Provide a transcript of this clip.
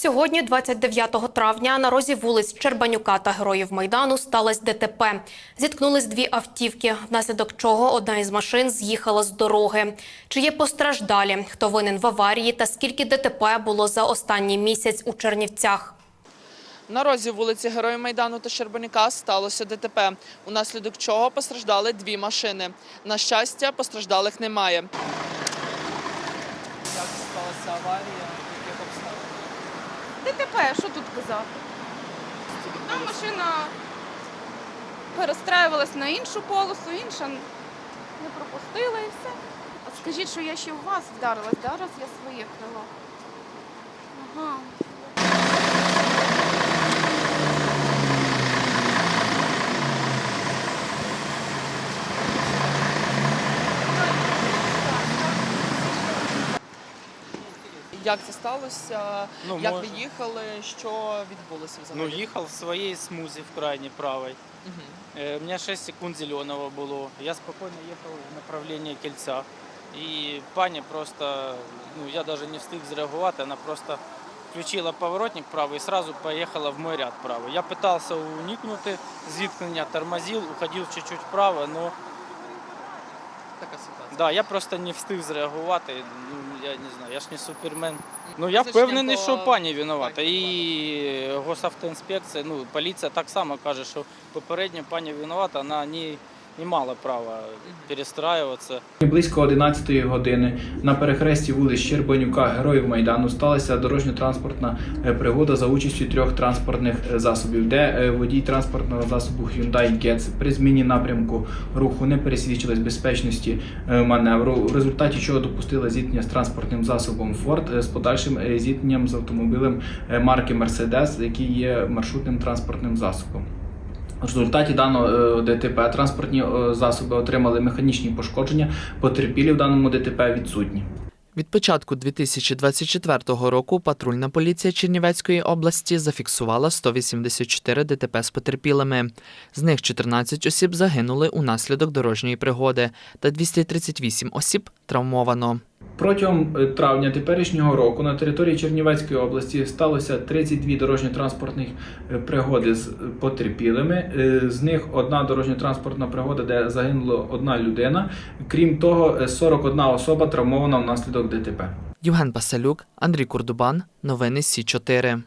Сьогодні, 29 травня, на розі вулиць Чербанюка та Героїв Майдану сталося ДТП. Зіткнулись дві автівки, внаслідок чого одна із машин з'їхала з дороги. Чи є постраждалі, хто винен в аварії та скільки ДТП було за останній місяць у Чернівцях? На розі вулиці Героїв Майдану та Щербаніка сталося ДТП, унаслідок чого постраждали дві машини. На щастя, постраждалих немає. Як сталася аварія? Яких обставин? ДТП, що тут казати? Одна машина перестраювалась на іншу полосу, інша не пропустила і все. А скажіть, що я ще в вас вдарилась, да? раз я своє крило. Ага. Як це сталося? Ну, Як мож- ви їхали? Що відбулося Ну, взагалі? їхав в своїй смузі в крайній правій. Мгм. Е, У мене 6 секунд зеленого було. Я спокійно їхав в направленні кільця. І пані просто, ну я навіть не встиг зреагувати, вона просто включила поворотник правий і одразу поїхала в мой ряд правий. Я намагався уникнути зіткнення, тормозив, уходив чуть-чуть вправо, але Така ситуація. да, я просто не встиг зреагувати. Ну, я не знаю, я ж не супермен. Ну я впевнений, по- що пані винувата. І госавтоінспекція, ну поліція так само каже, що попередня пані винувата, вона не, не мала права перестраюватися. Близько 11 години на перехресті вулиць Щербанюка Героїв Майдану сталася дорожньо-транспортна е, пригода за участю трьох транспортних е, засобів, де е, водій транспортного засобу Hyundai Getz при зміні напрямку руху не пересвідчилась безпечності маневру, в результаті чого допустила зіткнення з транспортним засобом Ford з подальшим зіткненням з автомобілем марки Mercedes, який є маршрутним транспортним засобом. В результаті даного е, ДТП транспортні е, засоби отримали механічні пошкодження, потерпілі в даному ДТП відсутні. Від початку 2024 року патрульна поліція Чернівецької області зафіксувала 184 ДТП з потерпілими. З них 14 осіб загинули унаслідок дорожньої пригоди та 238 осіб травмовано. Протягом е, травня теперішнього року на території Чернівецької області сталося 32 дорожньо-транспортних е, пригоди з е, потерпілими. З них одна дорожньо-транспортна пригода, де загинула одна людина. Крім того, е, 41 особа травмована внаслідок ДТП. Євген Басалюк, Андрій Курдубан. Новини Сі 4